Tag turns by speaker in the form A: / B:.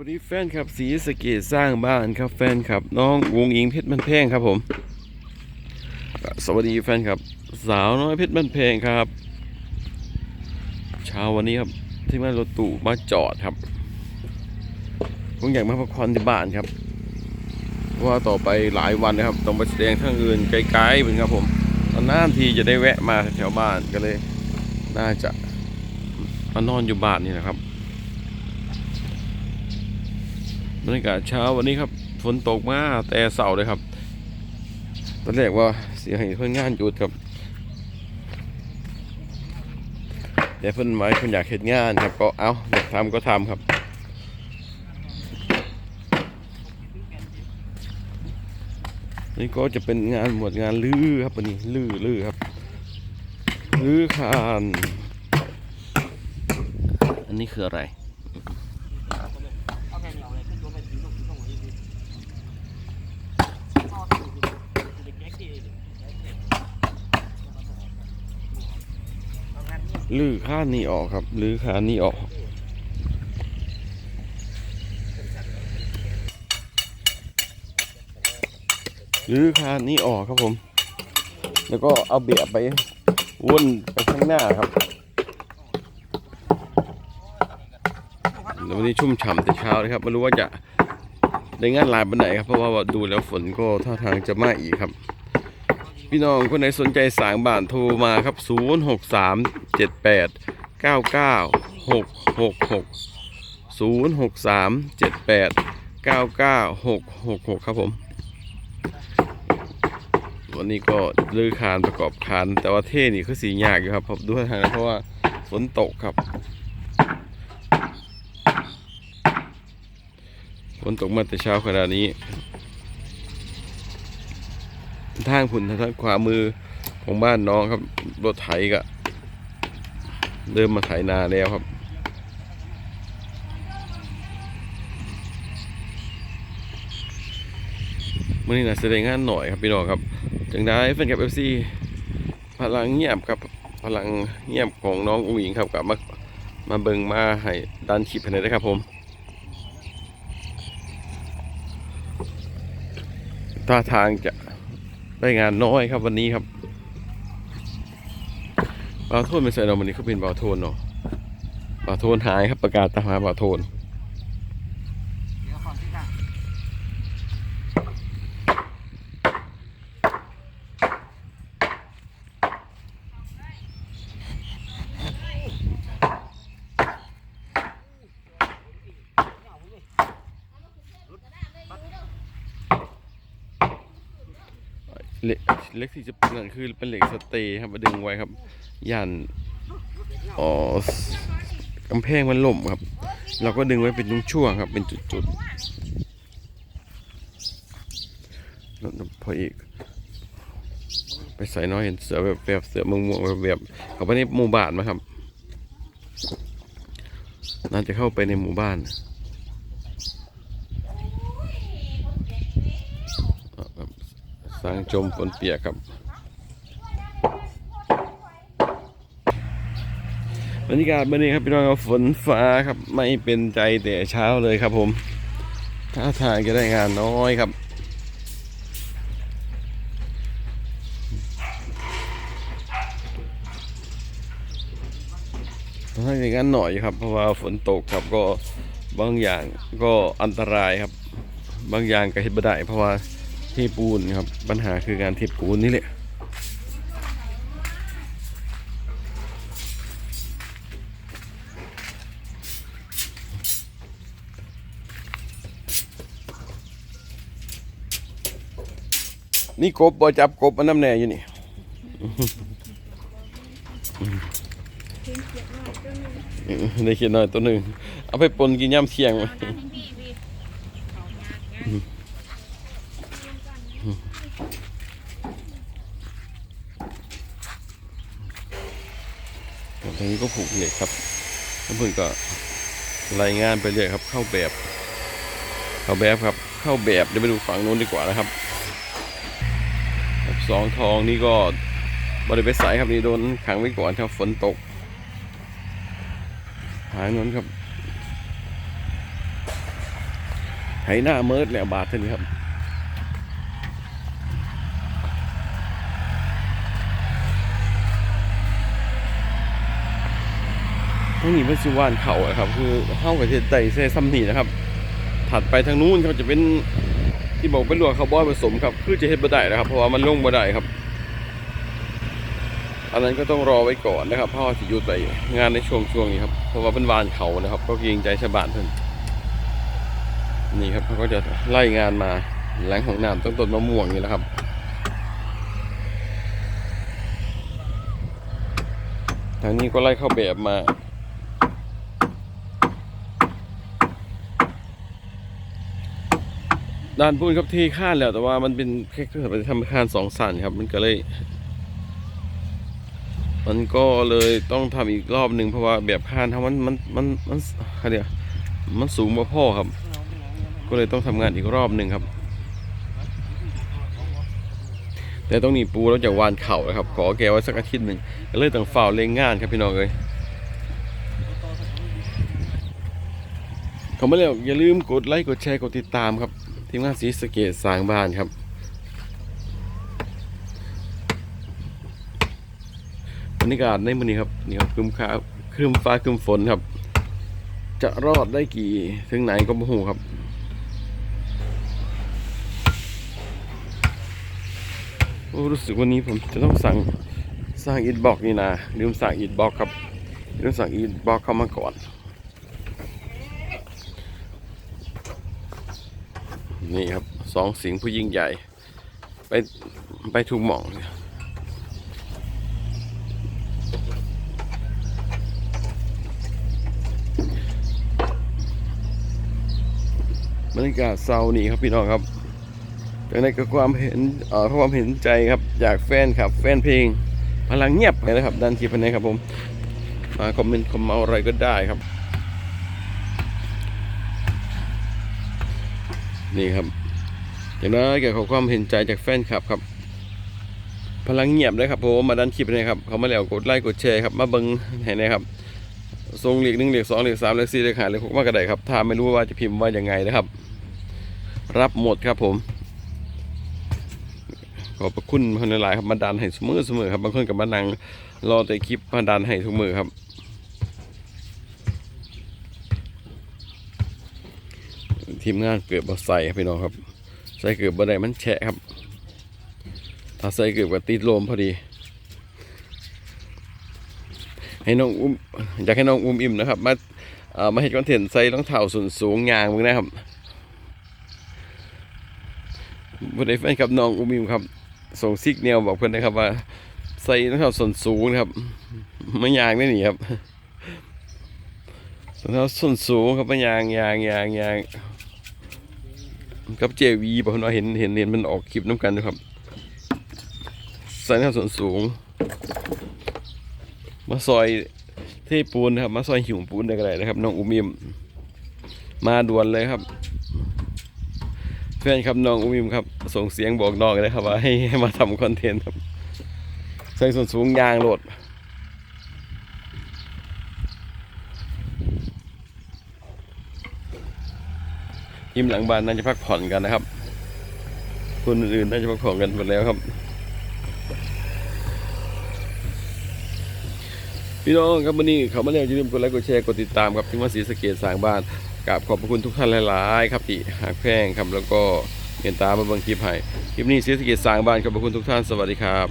A: วัสดีแฟนครับสีสเกตสร้างบ้านครับแฟนครับน้องวงอิงเพชรมันแพงครับผม สวัสดีแฟนครับ สาวน้อยเพชรมันแพงครับ เช้าวันนี้ครับที่มารถตู้มาจอดครับผมอยากมาพักผ่อนที่บ้านครับเพราะว่าต่อไปหลายวันนะครับ ต้องไปแสดงทางอื่นไกลๆเหมือนครับผมตอนน้าทีจะได้แวะมาแถวบ้านก็เลย น่าจะมานอนอยู่บ้านนี่นะครับ บรรยากาศเช้าวันนี้ครับฝนตกมาแต่เสาร์เลยครับ ตอนแรกว่าเสียให้เพื่อนงานหยุดครับแต่เพื่อนหมายเพื่อนอยากเห็นงานครับก็เอาอยากทำก็ทำครับนี่ก็จะเป็นงานหมวดงานลื้อครับวันนี้ลื้อลื้อครับลื้อคาน อันนี้คืออะไร
B: เอาแค่นี้เอาเลยขึ้นรถไปถึงตรงถึงตรงนี้คือพ่อคือคือเด็กแก๊กที่เอางานนี้
A: ลื้อขานนี่ออกครับลื้อคานนี่ออกลื้อคานนี่ออกครับผม แล้วก็เอาเบียไปวนไปข้างหน้าครับววันนี้ชุ่มฉ่ำแต่เช้าเลยครับไม่รู้ว่าจะได้งานลายปันไหนครับเพราะว่าดูแล้วฝนก็ท่าทางจะมาอีกครับ พี่น้องคนไหนสนใจสางบ้านโทรมาครับ 0 6 3 7 8 9 9 6 6 6 0 6 3 7 8 9 9 6 6 6 ครับผม วันนี้ก็ลื้อคานประกอบคาน แต่ว่าเท่นี่คือสียากอยู่ครับผมดูทางเพราะว่าฝนตกครับฝนตกมาแต่เช้าขนาดนี้ ทางผุนทางขวามือของบ้านน้องครับ รถไถก็เริ่มมาไถนาแล้วครับมื่อนี้นะแสดงงานหน่อยครับพี่น้องครับ จังได้แฟนคลับเอฟซีพลังเงียบครับ พลังเงียบของน้องอุ้งอิงครับกลับมามาเบิงมาให้ดันคลิปให้หน่อยนะครับผมท่าทางจะ ได้งานน้อยครับวันนี้ครับบาโทนไม่ใส่เราวันนี้เขาเป็นบาโทนเนาะบาโทนหายครับประกาศตามหาบาโทน
B: เดี๋ยวก่อนที่จะ
A: เหล็กเหล็กที่จะเป็นนั่นคือเป็นเหล็กสเตย์ครับมาดึงไว้ครับยันอ๋อกำแพงมันล่มครับ เราก็ดึงไว้เป็นช่วงๆครับ เป็นจุดๆแล้วพออีก ไปใส่น้อยเห็นเสือแบบแบบเสือม่วงๆแบบแบบเขาไปในหมู่บ้านไหมครับน่าจะเข้าไปในหมู่บ้านอะครับ สางจมฝนเปียกครับบรรยากาศวันนี้ครับพี่น้องครับฝนฟ้าครับไม่เป็นใจแต่เช้าเลยครับผมท่าทางจะได้งานน้อยครับถ้าอย่างนั้นหน่อยครับเพราะว่าฝนตกครับก็บางอย่างก็อันตรายครับ บางอย่างก็เห็นบ่ได้เพราะว่า เทปูนครับ ปัญหาคือการเทปูนนี่แหละนี่กบบ่จับกบมันน้ำแน่อยู่นี่ได้เขียนหน่อยตัวหนึ่งเอาไปปนกินย่ำเที่ยงมางนี้ก็ผูกเหล็กครับแล้วเพื่อนก็รายงานไปเรื่อยครับ เข้าแบบ เข้าแบบครับ เข้าแบบเดี๋ยวไปดูฝั่งนู้นดีกว่านะครับสองทองนี่ก็บริเวณสายครับนี่โดนขังไว้ก่อนครับฝนตกหางนั้นครับไถหน้าเมิดแล้วบาทเท่านี้ครับ ทางนี้เป็นสุวรรณเขาครับ คือเข้ากับเจไตเซซัมนี่นะครับ ถัดไปทางนู้นเขาจะเป็นที่บอกเป็นหลวงคาร์บอนผสมครับ คือจะเฮ็ดบ่ได้นะครับ เพราะว่ามันลงบ่ได้ครับ อันนั้นก็ต้องรอไว้ก่อนนะครับเพราะว่าสิอยู่ไปงานในช่วงช่วงนี้ครับ เพราะว่าเป็นวานเขานะครับ ก็เกรงใจชาวบ้านเพิ่นนี่ครับเขาก็จะไล่งานมาหลังของน้ำต้นต้นมะม่วงนี่แหละครับทางนี้ก็ไล่เข้าแบบมา ด้านพูนครับที่ข้านแล้ว แต่ว่ามันเป็นแค่เปฏิธรรมคานสองสันครับ มันก็เลย มันก็เลยต้องทำอีกรอบหนึ่งเพราะว่าแบบคานทำมันมันมันมันอะไรเดียมันสูงกว่าพ่อครับ ก็เลยต้องทำงานอีกรอบหนึ่งครับ แต่ต้องหนีปูแล้วจากวานเข่านะครับ ขอแกไว้สักอาทิตย์หนึ่งเลยต้องฝ่าวเร่งงานครับพี่น้องเอ้ยเขาไม่เรียอย่าลืมกดไลค์กดแชร์กดติดตามครับ ทีมงานสีสเกตสร้างบ้านครับ บรรยากาศในมื้อนี้ครับนี่ครับครึมฟ้าครึมฟ้าครึมฝนครับ จะรอดได้กี่ถึงไหนก็ไม่รู้ครับโอ้รู้สึกวันนี้ผมจะต้องสั่งสร้างอินบ็อกนี่นะลืมสั่งอินบ็อกครับลืมสั่งอินบ็อกเข้ามาก่อน นี่ครับสองสิงผู้ยิ่งใหญ่ ไปไปถูกหม่องบรรยากาศเศร้านี่ครับพี่น้องครับจากนั้นก็ความเห็นเอ่อความเห็นใจครับจากแฟนครับ แฟนเพลงพลังเงียบเลยนะครับดันทีพันนี้ครับผมมาคอมเมนต์คอมเมนอะไรก็ได้ครับ นี่ครับจากนั้นเกี่ยวกับความเห็นใจจากแฟนคลับครับ พลังเงียบเลยครับผมมาดันคลิปเลยครับ เขามาแล้วกดไลค์กดแชร์ครับ มาเบิ้งให้นะครับทรงเหลีกหนึ่งเหลีกสองเหลีกสามเหลีกสี่เหลีกห้าเหลีกหกมากกระไดครับถ้าไม่รู้ว่าจะพิมพ์ว่ายังไงนะครับ รับหมดครับผมขอบพระคุณคนหลายๆครับมาดันให้เสมอเสมอครับบางคนกับมานั่งรอแต่คลิปมาดันให้ทุกมือครับ ทีมงานเกิดบ่ใส่ครับพี่น้องครับ ใส่เกิดบ่ได้มันแฉะครับ ถ้าใส่เกิดกับติดลมพอดี ให้น้องอุ้มอยากให้น้องอุ้มอิ่มนะครับ มาเอ่อมาเห็นคอนเทนต์ใส่รองเท้าส้นสูงยางมึงนะครับบนไอ้แฟนครับน้องอุ้มอิ่มครับ ส่งซิกเนลบอกเพื่อนนะครับว่า ใส่รองเท้าส้นสูงนะครับไม่ยางไม่หนีครับรองเท้าส้นสูงครับไม่ยางยางยางยาง กับเจวีบอกเนว่าเห็นเห็นเห็นมันออกคลิปน้ำกันด้วยครับใส่รองเท้าส้นสูง มาซอยเทปูนนะครับ มาซอยหิวปูนได้ก็ได้นะครับ น้องอุมิม มาด่วนเลยครับ เพื่อนครับน้องอุ้มครับ ส่งเสียงบอกน้องเลยครับว่าให้ให้มาทำคอนเทนต์ครับใส่ส่วนสูงยางโหลด ทีมหลังบ้านน่าจะพักผ่อนกันนะครับ คนอื่นๆน่าจะพักผ่อนกันหมดแล้วครับ พี่น้องครับวันนี้เขามาแล้วอย่าลืมกดไลค์กดแชร์กดติดตามครับที่ว่าสีสะเกตสร้างบ้านกราบขอบพระคุณทุกท่านหลายๆครับที่หากแพงครับแล้วก็เห็นตามมาบางคลิปให้คลิปนี้สีสะเกตสร้างบ้านขอบพระคุณทุกท่านสวัสดีครับ